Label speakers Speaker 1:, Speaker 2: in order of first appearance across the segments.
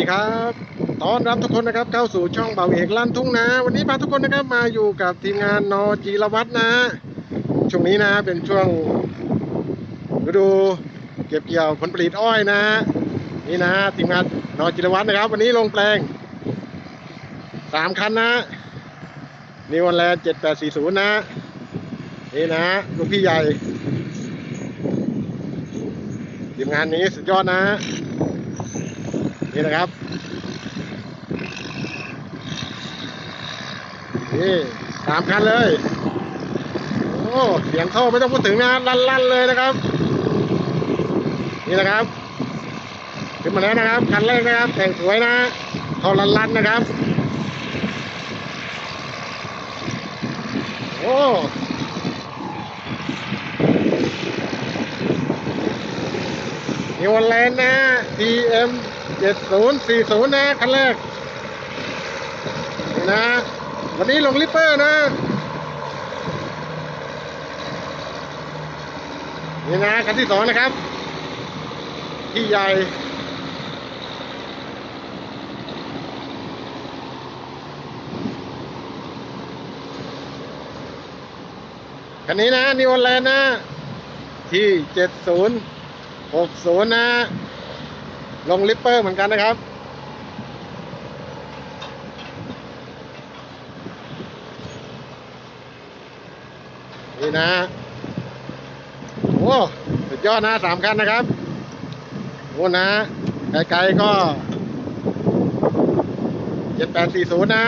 Speaker 1: ดีครับต้อนรับทุกคนนะครับเข้าสู่ช่องเบาเอกลั่นทุ่งนาวันนี้พาทุกคนนะครับมาอยู่กับทีมงานนอจีรวัตรนะ ช่วงนี้นะเป็นช่วงฤดูเก็บเกี่ยวผลผลิตอ้อยนะ นี่นะทีมงานนอจิรวัตรนะครับ วันนี้ลงแปลงสามคันนะนิวันแลนด์เจ็ดแปดสี่ศูนย์นะนี่นะลูกพี่ใหญ่ทีมงานนี้สุดยอดนะ นี่นะครับนี่สามคันเลย โอ้เสียงเข้าไม่ต้องพูดถึงนะลั่นๆเลยนะครับ นี่นะครับขึ้นมาแล้วนะครับคันแรกนะครับ แต่งสวยนะเขาลั่นๆนะครับ โอ้นิวแลนด์นะ DM 7040นย์สี่ศูนย์นะคันแรกนี่นะ วันนี้ลงลิปเปอร์นะนี่นะคันที่สองนะครับ ที่ใหญ่คันนี้นะนิวแลนด์นะ ที่เจ็ดศูนย์หกศูนย์นะ ลงลิปเปอร์เหมือนกันนะครับ นี่นะโอ้สุดยอดนะสามคันนะครับโอ้นะไกลๆก็เจ็ดแปดสี่ศูนย์นะ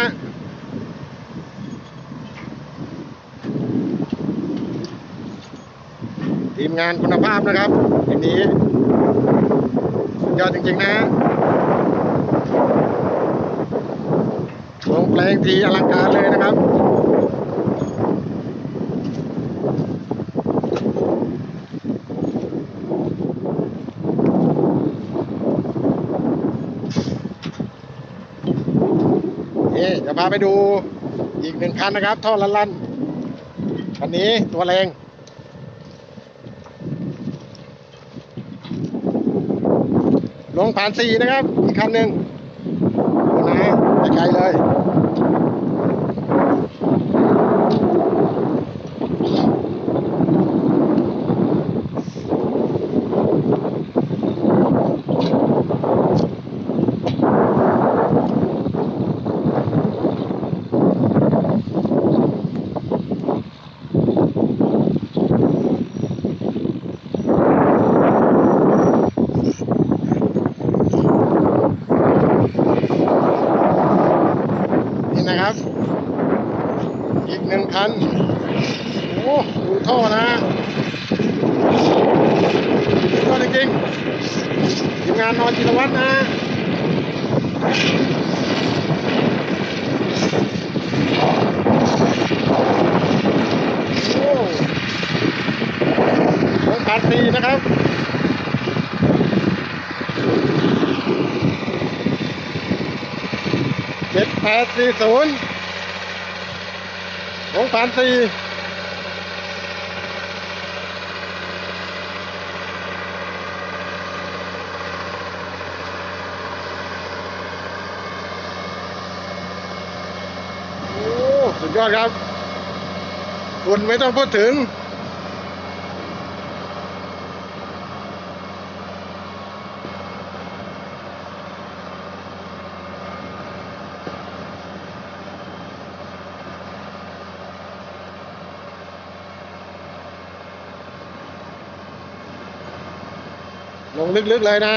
Speaker 1: ทีมงานคุณภาพนะครับทีนี้ ยอดจริงๆนะลงเพลงทีอลังการเลยนะครับนี่จะพาไปดูอีกหนึ่งคันนะครับ ท่อลันลันๆคันนี้ตัวแรง ลงผ่านสี่นะครับ อีกคันหนึ่งนะฮะไกลๆเลย นี่นะครับ อีกหนึ่ง คัน โอ้ดูท่อนะก็จริงๆทีมงานนอนจิรวัตรนะโอ้ของการตีนะครับเจ็ดแปดสี่ศูนย์ ของผ่านสี่โอ้สุดยอดครับคุณไม่ต้องพูดถึง ลงลึกๆเลยนะ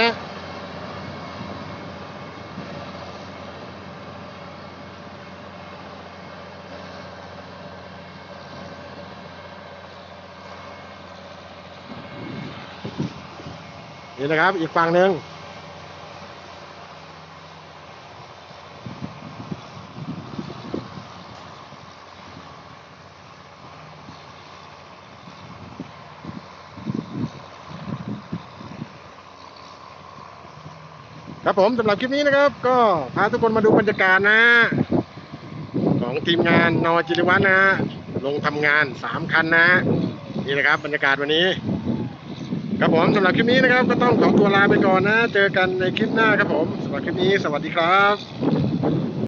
Speaker 1: นี่นะครับอีกฝั่งหนึ่ง ครับผมสำหรับคลิปนี้นะครับ ก็พาทุกคนมาดูบรรยากาศนะ ของทีมงานนอจิรวัฒน์นะลงทำงานสามคันนะ นี่นะครับ บรรยากาศวันนี้ ครับผมสำหรับคลิปนี้นะครับ ก็ต้องขอตัวลาไปก่อนนะ เจอกันในคลิปหน้าครับผมสำหรับคลิปนี้ สวัสดีครับ